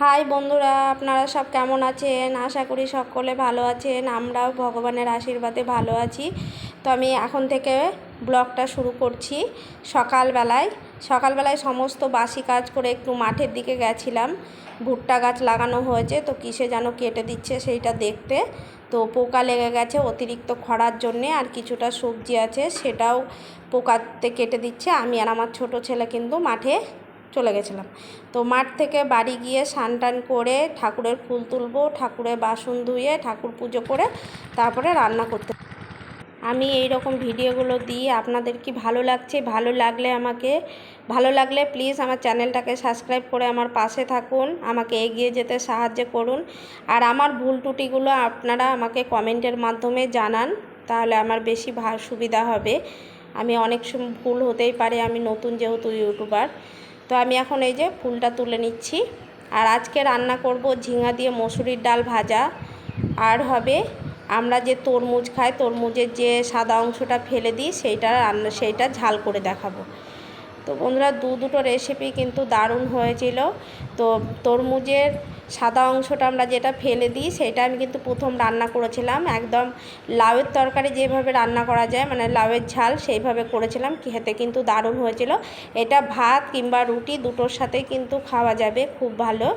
High বন্ধুরা, আপনারা সব কেমন আছেন? আশা করি সকলে ভালো আছেন। আমরাও ভগবানের আশীর্বাদে ভালো আছি। তো আমি এখন থেকে ব্লগটা শুরু করছি সকালবেলায়। সকালবেলায় সমস্ত বাসি কাজ করে একটু মাঠের দিকে গেছিলাম। ভুট্টা গাছ লাগানো হয়েছে, তো কিসে যেন কেটে দিচ্ছে সেইটা দেখতে। তো পোকা লেগে গেছে অতিরিক্ত খরার জন্যে, আর কিছুটা সবজি আছে, সেটাও পোকাতে কেটে দিচ্ছে। আমি আর আমার ছোট ছেলে কিন্তু মাঠে চলে গেছিলাম। তো মাঠ থেকে বাড়ি গিয়ে স্নান টান করে ঠাকুরের ফুল তুলবো, ঠাকুরের বাসন ধুয়ে ঠাকুর পুজো করে তারপরে রান্না করতে। আমি এই রকম ভিডিওগুলো দিই আপনাদের কি ভালো লাগছে, ভালো লাগলে আমাকে, ভালো লাগলে প্লিজ আমার চ্যানেলটাকে সাবস্ক্রাইব করে আমার পাশে থাকুন, আমাকে এগিয়ে যেতে সাহায্য করুন। আর আমার ভুল ত্রুটিগুলো আপনারা আমাকে কমেন্টের মাধ্যমে জানান, তাহলে আমার বেশি ভা, সুবিধা হবে। আমি অনেক সময় ভুল হতেই পারে আমি নতুন যেহেতু ইউটিউবার। তো আমি এখন এই যে ফুলটা তুলে নিচ্ছি। আর আজকে রান্না করব ঝিঙা দিয়ে মসুরির ডাল ভাজা। আর হবে আমরা যে তরমুজ খাই, তরমুজের যে সাদা অংশটা ফেলে দিই, সেইটা রান্না সেইটা ঝাল করে দেখাবো। তো বন্ধুরা দু দুটো রেসিপি কিন্তু দারুণ হয়েছিল। তো তরমুজের সাদা অংশটা আমরা যেটা ফেলে দিই, সেটা আমি কিন্তু প্রথম রান্না করেছিলাম। একদম লাউয়ের তরকারি যেভাবে রান্না করা যায় মানে লাউয়ের ঝাল সেইভাবে করেছিলাম খেতে কিন্তু দারুণ হয়েছিল। এটা ভাত কিংবা রুটি দুটোর সাথেই কিন্তু খাওয়া যাবে, খুব ভালো।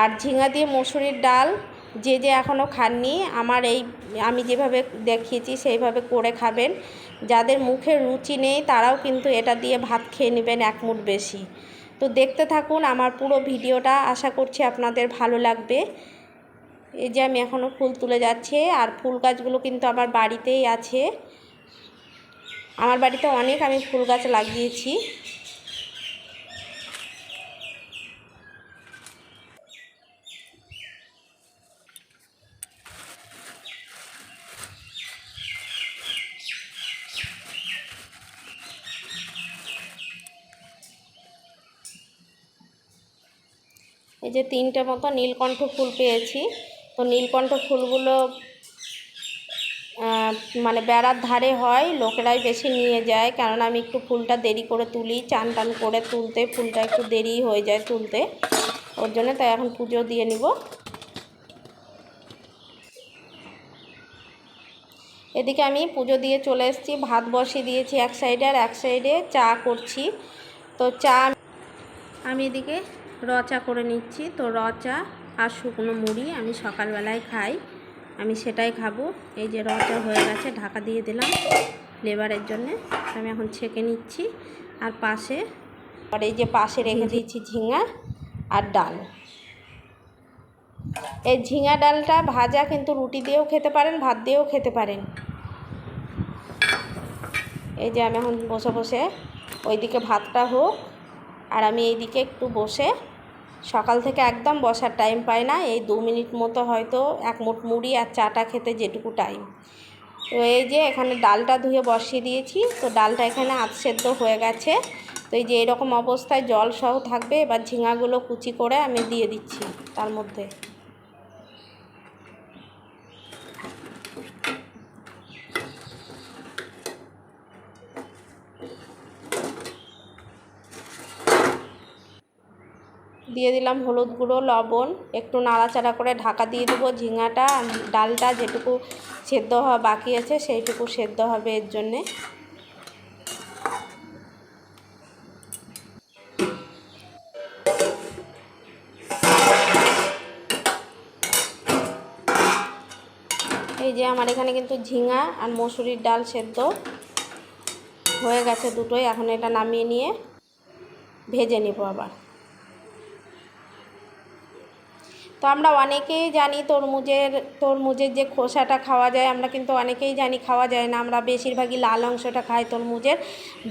আর ঝিঙা দিয়ে মসুরির ডাল যে যে এখনও খাননি, আমার এই, আমি যেভাবে দেখিয়েছি সেইভাবে করে খাবেন। যাদের মুখে রুচি নেই, তারাও কিন্তু এটা দিয়ে ভাত খেয়ে নেবেন এক মুঠ বেশি। তো দেখতে থাকুন, আমার পুরো ভিডিওটা। আশা করছি আপনাদের ভালো লাগবে। এই যে আমি এখনও ফুল তুলে যাচ্ছে, আর ফুল গাছগুলো কিন্তু আমার বাড়িতেই আছে। আমার বাড়িতে অনেক আমি ফুল গাছ লাগিয়েছি। এই যে তিনটে মতো নীলকণ্ঠ ফুল পেয়েছি। তো নীলকণ্ঠ ফুলগুলো মানে বেড়ার ধারে হয়, লোকেরাই বেশি নিয়ে যায়। কেননা আমি একটু ফুলটা দেরি করে তুলি, চান টান করে তুলতে ফুলটা একটু দেরি হয়ে যায় তুলতে। ওর জন্য তাই এখন পুজো দিয়ে নিব। এদিকে আমি পুজো দিয়ে চলে এসেছি, ভাত বসিয়ে দিয়েছি এক সাইডে আর এক সাইডে চা করছি। তো চা আমি এদিকে র চা করে নিচ্ছি। তো র চা আর শুকনো মুড়ি আমি সকালবেলায় খাই। আমি সেটাই খাব। এই যে রচা হয়ে গেছে ঢাকা দিয়ে দিলাম ফ্লেভারের জন্যে। আমি এখন ছেঁকে নিচ্ছি। আর পাশে আর এই যে পাশে রেখে দিয়েছি ঝিঙা আর ডাল। এই ঝিঙা ডালটা ভাজা কিন্তু রুটি দিয়েও খেতে পারেন ভাত দিয়েও খেতে পারেন। এই যে আমি এখন বসে বসে ওইদিকে ভাতটা হোক আর আমি এই দিকে একটু বসে সকাল থেকে একদম বসার টাইম পাই না। এই দু মিনিট মতো হয়তো এক মুঠ মুড়ি আর চাটা খেতে যেটুকু টাইম তো এই যে এখানে ডালটা ধুয়ে বসিয়ে দিয়েছি। তো ডালটা এখানে আধ সেদ্ধ হয়ে গেছে। তো এই যে এরকম অবস্থায় জল সহ থাকবে। এবার ঝিঙাগুলো কুচি করে আমি দিয়ে দিচ্ছি তার মধ্যে। দিয়ে দিলাম হলুদ গুঁড়ো, লবণ। একটু নাড়াচাড়া করে ঢাকা দিয়ে দেবো ঝিঙাটা। ডালটা যেটুকু সেদ্ধ হওয়া বাকি আছে, সেইটুকু সেদ্ধ হবে এর জন্যে। এই যে আমার এখানে কিন্তু ঝিঙা আর মসুরির ডাল সেদ্ধ হয়ে গেছে দুটোই। এখন এটা নামিয়ে নিয়ে ভেজে নেব আবার। তো আমরা অনেকেই জানি তরমুজের তরমুজের যে খোসাটা খাওয়া যায়, আমরা কিন্তু অনেকেই জানি খাওয়া যায় না। আমরা বেশিরভাগই লাল অংশটা খাই তরমুজের,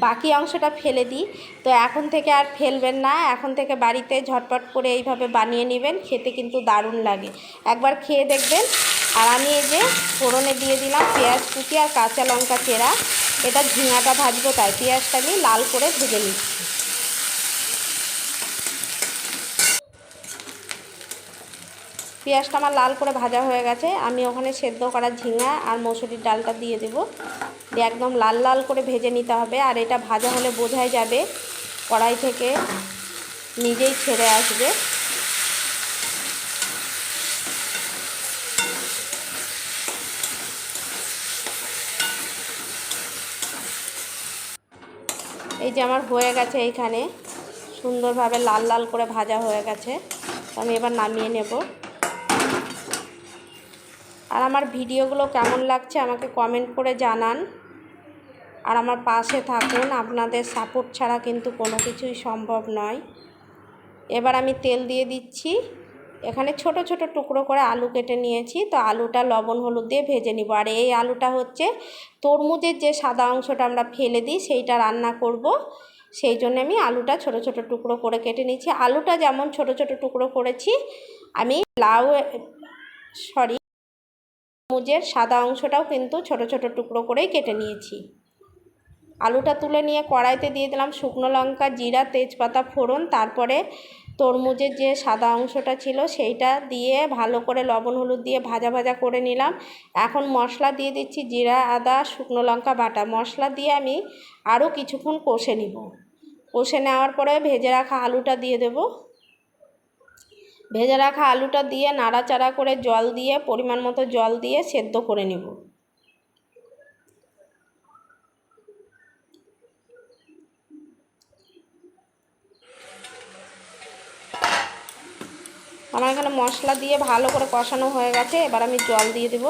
বাকি অংশটা ফেলে দিই। তো এখন থেকে আর ফেলবেন না, এখন থেকে বাড়িতে ঝটপট করে এইভাবে বানিয়ে নেবেন, খেতে কিন্তু দারুণ লাগে। একবার খেয়ে দেখবেন। আর আমি এই যে ফোড়নে দিয়ে দিলাম পেঁয়াজ কুচি আর কাঁচা লঙ্কা চেরা। এটা ঝিঙাটা ভাজবো তাই, পেঁয়াজটা আমি লাল করে ভেজে নিচ্ছি। পেঁয়াজটা আমার লাল করে ভাজা হয়ে গেছে। আমি ওখানে সেদ্ধ করা ঝিঙা আর মসুরির ডালটা দিয়ে দেবো। দিয়ে একদম লাল লাল করে ভেজে নিতে হবে। আর এটা ভাজা হলে বোঝাই যাবে কড়াই থেকে নিজেই ছেড়ে আসবে। এই যে আমার হয়ে গেছে এইখানে। সুন্দরভাবে লাল লাল করে ভাজা হয়ে গেছে। আমি এবার নামিয়ে নেব। আর আমার ভিডিওগুলো কেমন লাগছে আমাকে কমেন্ট করে জানান। আর আমার পাশে থাকুন, আপনাদের সাপোর্ট ছাড়া কিন্তু কোনো কিছুই সম্ভব নয়। এবার আমি তেল দিয়ে দিচ্ছি। এখানে ছোট ছোট টুকরো করে আলু কেটে নিয়েছি। তো আলুটা লবণ হলুদ দিয়ে ভেজে নিব। আর এই আলুটা হচ্ছে তরমুজের যে সাদা অংশটা আমরা ফেলে দিই, সেইটা রান্না করব। সেই জন্য আমি আলুটা ছোট ছোট টুকরো করে কেটে নিচ্ছি। আলুটা যেমন ছোট ছোট টুকরো করেছি, আমি লাউ সরি তরমুজের সাদা অংশটাও কিন্তু ছোট ছোট টুকরো করেই কেটে নিয়েছি। আলুটা তুলে নিয়ে কড়াইতে দিয়ে দিলাম শুকনো লঙ্কা, জিরা, তেজপাতা, ফোড়ন, তারপরে তরমুজের যে সাদা অংশটা ছিল সেইটা দিয়ে ভালো করে লবণ হলুদ দিয়ে ভাজা ভাজা করে নিলাম। এখন মশলা দিয়ে দিচ্ছি জিরা, আদা, শুকনো লঙ্কা বাটা। মশলা দিয়ে আমি আরও কিছুক্ষণ কষে নিব। কষে নেওয়ার পরে ভেজে রাখা আলুটা দিয়ে দেব। ভেজে রাখা আলুটা দিয়ে নাড়াচাড়া করে জল দিয়ে, পরিমাণ মতো জল দিয়ে সেদ্ধ করে নেব। আমার এখানে মশলা দিয়ে ভালো করে কষানো হয়ে গেছে, এবার আমি জল দিয়ে দেব।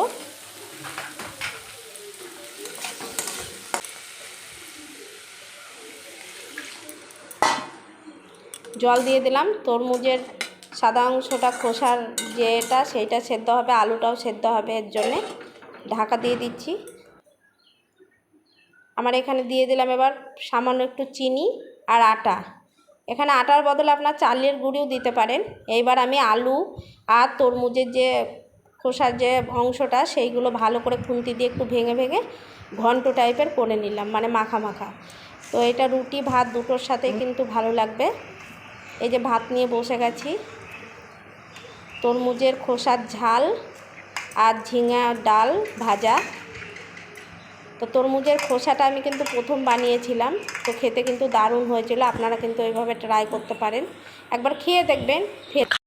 জল দিয়ে দিলাম তরমুজের সাদা অংশটা খোসার যেটা সেইটা সেদ্ধ হবে আলুটাও সেদ্ধ হবে এর জন্যে ঢাকা দিয়ে দিচ্ছি। আমার এখানে দিয়ে দিলাম এবার সামান্য একটু চিনি আর আটা। এখানে আটার বদলে আপনার চালের গুঁড়িও দিতে পারেন। এইবার আমি আলু আর তরমুজের যে খোসার যে অংশটা সেইগুলো ভালো করে খুন্তি দিয়ে একটু ভেঙে ভেঙে ঘন্ট টাইপের করে নিলাম মানে মাখা মাখা। তো এটা রুটি ভাত দুটোর সাথে কিন্তু ভালো লাগবে। এই যে ভাত নিয়ে বসে গেছি। তরমুজের খোসার ঝাল আর ঝিঙা ডাল ভাজা। তো তরমুজের খোসাটা আমি কিন্তু প্রথম বানিয়েছিলাম। তো খেতে কিন্তু দারুণ হয়েছিল। আপনারা কিন্তু এইভাবে ট্রাই করতে পারেন। একবার খেয়ে দেখবেন, ফের